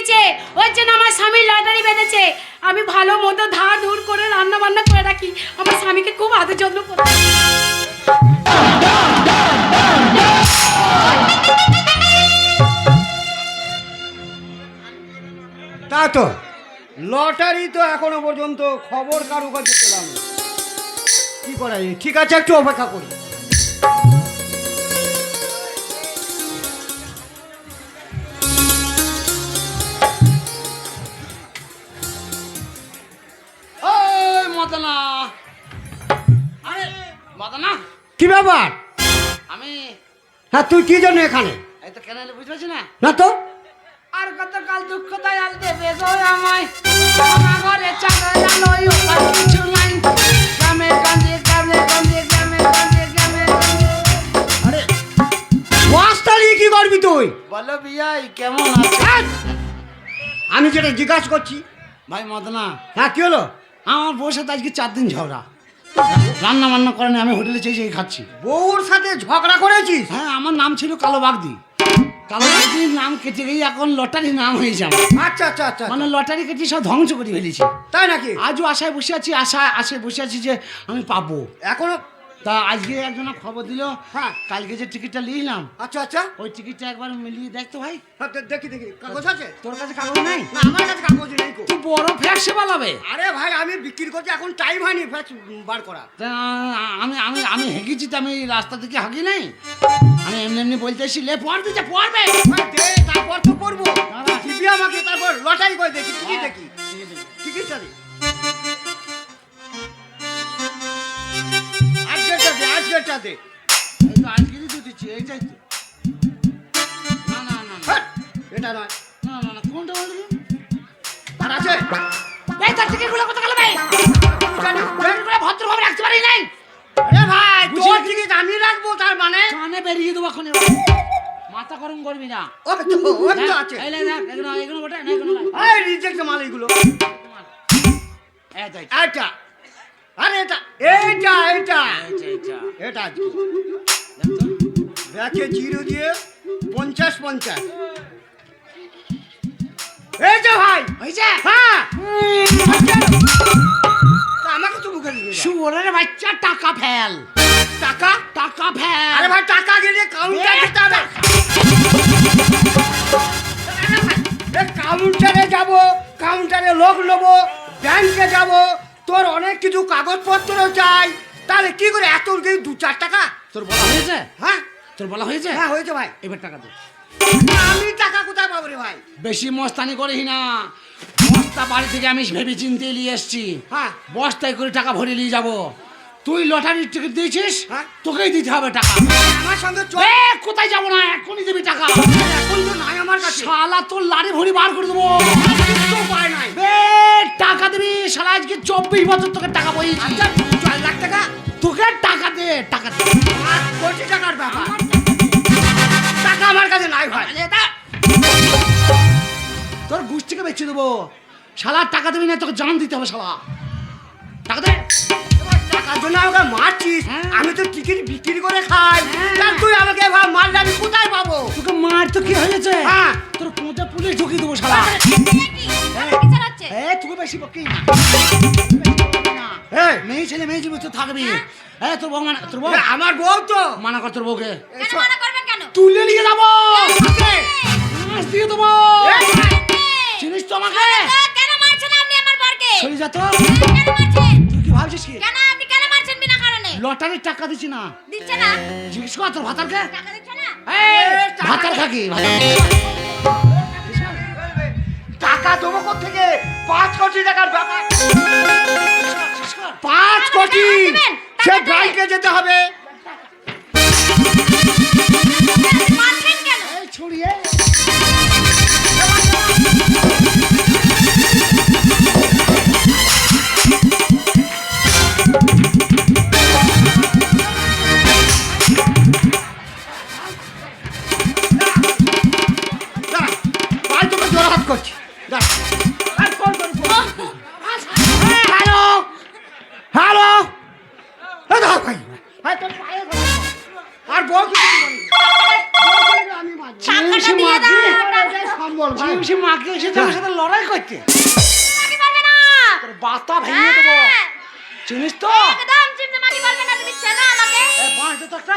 দিয়েছে। ওর জন্য আমার স্বামী লটারি বেঁধেছে। আমি ভালো মতো ধার ধুর করে রান্না বান্না করে রাখি। আমার স্বামীকে খুব আদর যত্ন করে তা তো, লটারি তো এখনও পর্যন্ত খবর কারও কাছে পেলাম কি করা ঠিক আছে, একটু অপেক্ষা করি। মদনা। আরে মদনা কি ব্যাপার? আমি হ্যাঁ তুই কি জন্য এখানে? এই তো কেন এলে বুঝতে পারছি না। না তো? আর কতকাল দুঃখ দয়াল দেবে গো আমায়। আমার ঘরে চাঁদা জানো ওপার কিছু নাই। গ্রামে গঞ্জে গ্রামে গঞ্জে গ্রামে গঞ্জে গ্রামে আরে বস্তা নিয়ে কি করবি তুই? বলো বিয়াই কেমন হ্যাঁ? আমি যেটা জিজ্ঞাসা করছি। ভাই মদনা। হ্যাঁ কি হলো? আমার বউর সাথে আজকে চার দিন ঝগড়া। রান্না বান্না করেনি আমি হোটেলে চেয়ে চেয়ে খাচ্ছি। বউর সাথে ঝগড়া করেছিস? হ্যাঁ আমার নাম ছিল কালো বাগদি। কালো বাগদির নাম কেটে গিয়ে এখন লটারি নাম হয়েছে আমার। আচ্ছা আচ্ছা আচ্ছা মানে লটারি কেটে সব ধ্বংস করে ফেলেছি। তাই নাকি? আজও আশায় বসে আছি আশায় আশায় বসে আছি যে আমি পাবো। এখনও তা আজকে একজন খবর দিল। হ্যাঁ। কালকে যে টিকিটটা নিলাম আচ্ছা আচ্ছা। ওই টিকিটটা একবার মিলিয়ে দেখতো ভাই। হ্যাঁ, দেখি দেখি। কাগজ আছে? তোর কাছে কাগজ নাই? না আমার কাছে কাগজ নেই। তুই বড় ফ্যাক্সে পালাবে। আরে ভাই আমি বিক্রি করছি এখন টাইম হয়নি ফ্যাক্স বার করা তা আমি আমি আমি হেগেছি তো আমি রাস্তা থেকে হাগি নাই। আমি এমনি এমনি বলতে এসছি লে পড় দিচ্ছে পড়বে। তারপর তো করব দাঁড়া। দিবি আমাকে তারপর লটারি করে দেখি টিকিট দেখি। টিকিটটা দে আজকেরটা দে এই তো আজকেরই তো দিচ্ছি এইটাই তো না না না না। হ্যাট, এটা নয়। না না না কোনটা বললি? আর আছে। এই তার থেকে গুলো কথা গেল ভাই জানি, জানি। ভদ্রভাবে রাখতে পারি নাই? আরে ভাই তোর টিকিট আমি রাখব তার মানে? কানে বেরিয়ে দেবো এখন মাথা গরম করবি না। ও তো ও তো আছে। এই লে, দেখ, এগুলো এগুলো ওটা না এগুলো না। এই রিজেক্ট মাল এগুলো। এই দেখ, এটা আরে এটা এইটা এইটা। এটা আজকে। ব্যাকে জিরো দিয়ে পঞ্চাশ পঞ্চাশ। এই যে ভাই। হয়েছে? হ্যাঁ। আমাকে তো মুখে। শুয়োরের বাচ্চা টাকা ফেল। টাকা? টাকা ফেল। আরে ভাই টাকা গেলে কাউন্টার দিতে হবে। কাউন্টারে যাব কাউন্টারে লোক নেব ব্যাংকে যাব তোর অনেক কিছু কাগজপত্র চাই। তাহলে কি করে এত কি দু চার টাকা? তোর বলা হয়েছে? হ্যাঁ? তোর বলা হয়েছে? হ্যাঁ হয়েছে ভাই। এবার টাকা দে। আমি টাকা কোথায় পাবো রে ভাই? বেশি মস্তানি করিস না। বস্তা বাড়ি থেকে আমি ভেবে চিনতে নিয়ে এসছি। হ্যাঁ। বস্তায় করে টাকা ভরে নিয়ে যাব। তুই লটারির টিকিট দিয়েছিস? হ্যাঁ। তোকেই দিতে হবে টাকা। আমার সঙ্গে চল। এ, কোথায় যাব না? এখনই দিবি টাকা। এখন তো নাই আমার কাছে। শালা তোর লাড়ি ভরি বার করে দেবো। কিচ্ছু উপায় টাকা দিবি? শালা আজকে চব্বিশ বছর তোকে টাকা বইছি আচ্ছা চার লাখ টাকা। তোকে টাকা দে টাকা দে। কোটি টাকার ব্যাপার। টাকা আমার কাছে নাই ভাই। তোর গোষ্ঠীকে বেছে দেবো। শালা টাকা দিবি না তোকে জান দিতে হবে শালা। টাকা দে। টাকার জন্য আমাকে মারছিস? হ্যাঁ। আমি তো টিকিট বিক্রি করে খাই। হ্যাঁ। তুই আমাকে মারলে আমি কোথায় পাবো? তোকে মার তো কি হয়েছে? হ্যাঁ। তোর কোঁতে পুলিশ ঢুকিয়ে দেবো শালা। বেশি বকি? এই, মেয়ে ছেলে মেয়ে জীবন তো থাকবি? এ তোর বউ মানে তোর বউ? আমার বউ তো। মানা কর তোর বউকে। তুলে নিয়ে যাব। দিয়ে দেবো। চিনিস তো আমাকে? কেন মারছেন আপনি আমার বরকে? চলে যা তো। তুই কি ভাবছিস কি? কেন আপনি কেন মারছেন বিনা কারণে? লটারির টাকা দিচ্ছি না। দিচ্ছে না? জিজ্ঞেস কর তোর ভাতারকে। টাকা দিচ্ছে না? এই, ভাতার। খাকি ভাতার। টাকা দেবো থেকে পাঁচ কোটি টাকার ব্যাপার। পাঁচ টাকা কোটি সে। ব্যাংকে যেতে হবে। ছড়িয়ে করছি। হ্যাঁ, হ্যালো? হ্যালো। আর বউ কিছু মাকে সাথে লড়াই করতে। বাতা ভেঙে দেবো। হ্যাঁ, চিনিস তো? একদম চিমটে মাগি বলবে না তুমি চেনো আমাকে। এ বাঁশ দে তো একটা।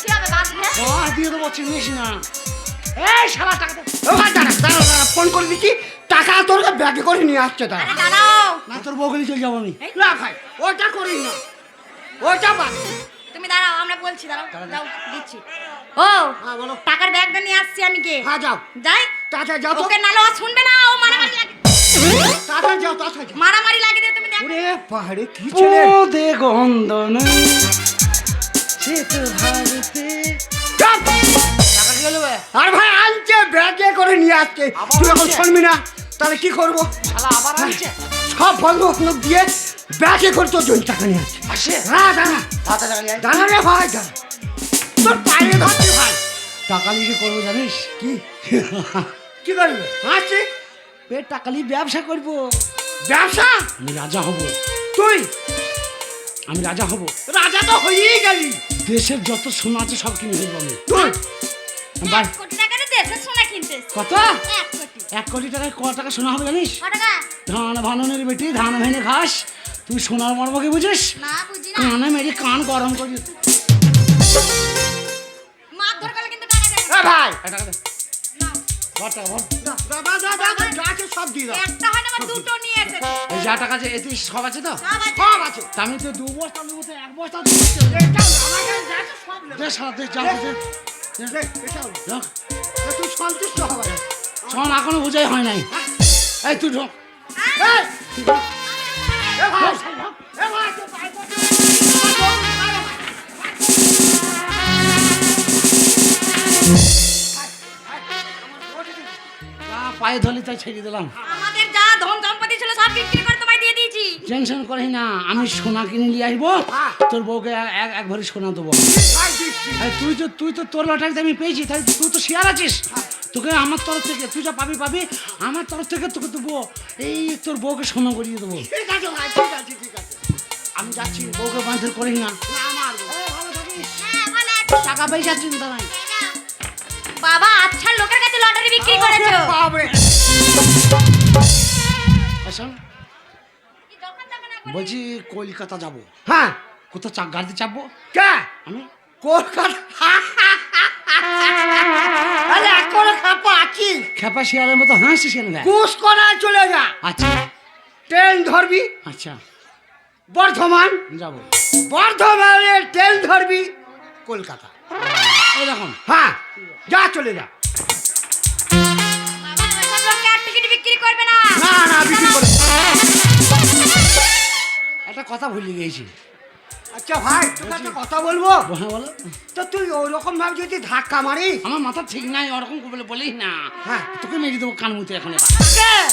কি হবে বাদ দিয়ে? বাঁশ দিয়ে দেবো চিনিস না। এই শালা টাকা দে। ও ভাই দাঁড়া দাঁড়া দাঁড়া ফোন করে দিচ্ছি টাকা তোর ব্যাগে করে নিয়ে আসছে তারা আরে দাঁড়াও। না তোর বগলি চলে যাব আমি। না ভাই ওটা করি না। ওটা বাদ। তুমি দাঁড়াও আমরা বলছি দাঁড়াও দাও দিচ্ছি। ও হ্যাঁ বলো। টাকার ব্যাগটা নিয়ে আসছি আমি কে? হ্যাঁ যাও। যাই। তাড়াতাড়ি যাও তো। ওকে নালে ও শুনবে না ও মারামারি লাগে। যাও যাও। মারামারি লাগে দিয়ে তুমি দেখো। ওরে পাহাড়ে কি ছেলে। পোদে গন্ধ নেই। সে তো চাপ! আর ভাই আনছে ব্যাগে করে নিয়ে আসছে। তুই এখন শুনবি না? তাহলে কি করব? আনছে? সব বন্ধ বান্ধব দিয়ে ব্যাগে করে তোর জন্য টাকা নিয়ে আসছে। হ্যাঁ দাঁড়া। রে ভাই দাঁড়া। তোর পায়ে ধরছি ভাই। টাকা নিয়ে করব জানিস? কি? কি করবে? আসছি পেট টাকা নিয়ে ব্যবসা করব। ব্যবসা? আমি রাজা হব। তুই? আমি রাজা হব। রাজা তো হয়েই গেলি। দেশের যত সোনা আছে সব কিনে ফেলব আমি। তুই? এক কোটি টাকা দেশে সোনা কিনতে কত? এক কোটি। এক কোটি টাকায় ক টাকা সোনা হবে জানিস? ধান ভাননের বেটি ধান ভেঙে খাস। তুই সোনার মর্ম বুঝিস? না বুঝি না। কানে মেরে কান গরম করি। মারধর করলে কিন্তু টাকা দেবে এ ভাই! টাকা দে। নাও। ভর টাকা ভর দা দা দা দা দা যা আছে সব দিয়ে দাও। একটা হয় না আবার দুটো নিয়ে এসেছে। এই যা টাকা আছে এতে সব আছে তো? সব আছে। সব আছে। তা আমি তো দু বস্তা এক বস্তা তুই এখনও বোঝাই হয় নাই। এই, তুই ঢোক। পায়ে ধরলি, তাই ছেড়ে দিলাম। আমাদের যা ধন সম্পত্তি ছিল, সব বিক্রি করে টেনশন করিস না আমি সোনা কিনে নিয়ে আসব হ্যাঁ। তোর বউকে এক- এক এক ভরি সোনা দেবো। তুই তো তুই তো তোর লটারিতে আমি পেয়েছি তাই তুই তো শেয়ার আছিস। তোকে আমার তরফ থেকে তুই যা পাবি পাবি আমার তরফ থেকে তোকে দেবো। এই তোর বউকে সোনা করিয়ে দেবো। ঠিক আছে ভাই ঠিক আছে ঠিক আছে। আমি যাচ্ছি বউকে বাঁধর করিস না। না আমার হ্যাঁ টাকা পয়সা চিন্তা নাই বাবা আচ্ছা লোকের কাছে লটারি বিক্রি করেছ। পাবে শোন কি যখন তখন একবার- বলছি কলকাতা যাব। হ্যাঁ। কোথাও চাক গাড়িতে চাপবো? কে? আমি। কলকাতা। আরে এখন খাপা আছি খেপা শিয়ালের মতো কুশ চলে যা। আচ্ছা। ট্রেন ধরবি। আচ্ছা। বর্ধমান। যাব। বর্ধমানে ট্রেন ধরবি। কলকাতা। এই হ্যাঁ যা চলে যা। টিকিট বিক্রি করবে না। না না বিক্রি করে একটা কথা ভুলে গিয়েছি। আচ্ছা ভাই তোকে একটা কথা বলব? হ্যাঁ বলো। তো তুই ওরকম ভাবে যদি ধাক্কা মারিস আমার মাথা ঠিক নাই ওরকম বলে বলিস না। হ্যাঁ। তোকে মেরে দেবো কান মুতে এখন এবার।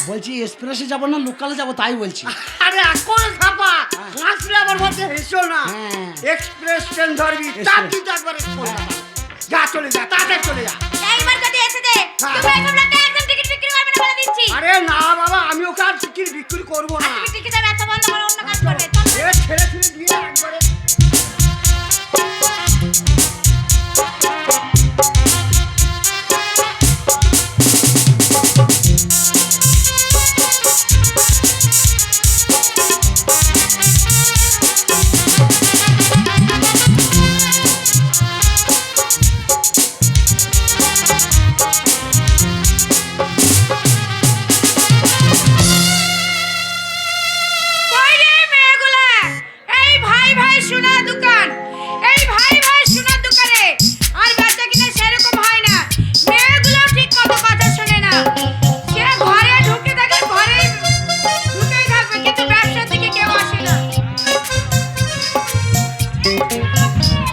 বলছি এক্সপ্রেসে যাব না লোকালে যাব তাই বলছি। আরে এখন খাপা! হাসলে আবার বলতে হেসো না। হ্যাঁ। এক্সপ্রেস ট্রেন ধরবি। তার তুই তো একবারে যা চলে যা তাড়াতাড়ি চলে যা। এইবার যদি এসে দে হ্যাঁ। তুমি এইসব লোককে দিচ্ছি আরে না বাবা আমি ওকে আর টিকিট বিক্রি করব না। তুমি টিকিটের ব্যবসা বন্ধ করো অন্য কাজ করবে। চল। ছেড়ে ছেড়ে দিয়ে একবারে Thank you.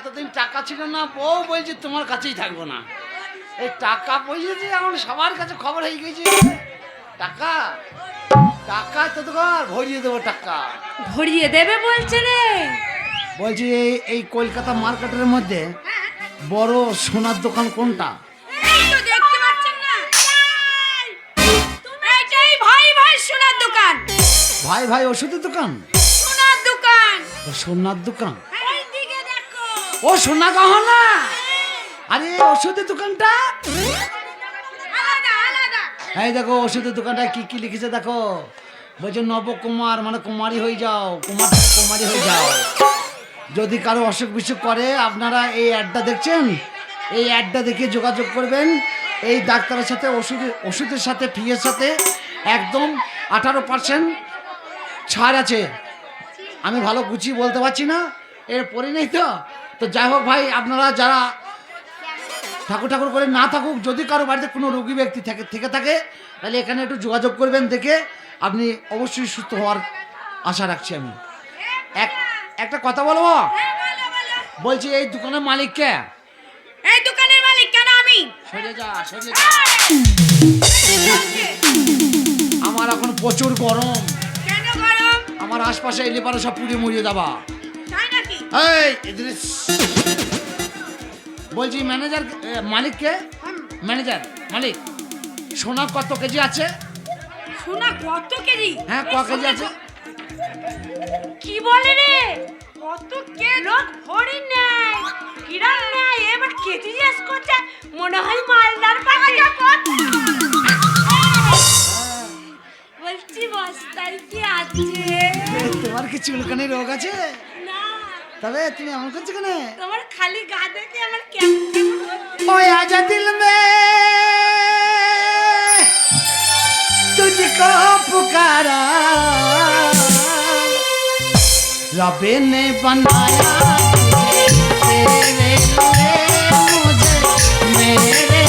এতদিন টাকা ছিল না বউ বলছে তোমার কাছেই থাকব না। এই টাকা পয়সা যে এখন সবার কাছে খবর হয়ে গেছে। টাকা? টাকা তো তোমার ভরিয়ে দেবো টাকা। ভরিয়ে দেবে বলছে রে। বলছি এই- এই কলকাতা মার্কেটের মধ্যে বড় সোনার দোকান কোনটা? ভাই ভাই সোনার দোকান। ভাই ভাই ওষুধের দোকান? সোনার দোকান। সোনার দোকান? ও সোনা গহনা? আরে ওষুধের দোকানটা? এই দেখো ওষুধের দোকানটা কি কি লিখেছে দেখো। বলছে নবকুমার মানে কুমারী হয়ে যাও কুমার কুমারী হয়ে যাও। যদি কারও অসুখ বিসুখ করে আপনারা এই অ্যাডটা দেখছেন? এই অ্যাডটা দেখে যোগাযোগ করবেন। এই ডাক্তারের সাথে ওষুধ ওষুধের সাথে ফিয়ের সাথে একদম আঠারো পার্সেন্ট ছাড় আছে। আমি ভালো গুছিয়ে বলতে পারছি না। এর পরে নেই তো? তো যাই হোক ভাই আপনারা যারা ঠাকুর ঠাকুর করে না থাকুক যদি কারও বাড়িতে কোনো রোগী ব্যক্তি থাকে থেকে থাকে তাহলে এখানে একটু যোগাযোগ করবেন দেখে আপনি অবশ্যই সুস্থ হওয়ার আশা রাখছি আমি। এক একটা কথা বলব? বলছি এই দোকানের মালিককে এই দোকানের মালিক কেন আমি? সরে যা সরে যা। আমার এখন প্রচুর গরম। কেন গরম? আমার আশপাশে এলে পারে সব যাবা তাই নাকি এই বলছি ম্যানেজার মালিককে ম্যানেজার মালিক সোনা কত কেজি আছে? সোনা কত কেজি? হ্যাঁ ক কেজি আছে? কি বলে রে? কত কে লোক হরিণ নেয় কিরাম নেয় এবার কেজি জিজ্ঞেস করছে মনে হয় মালদার পাখি বলছি বস্তায় কি আছে? তোমার কি চুলকানি রোগ আছে? তবে তুমি এমন করছ কেন? তোমার খালি গা দেখে আমার কেমন ওই আজা দিল মে तुझको पुकारा रब ने बनाया तेरे लिए मुझे मेरे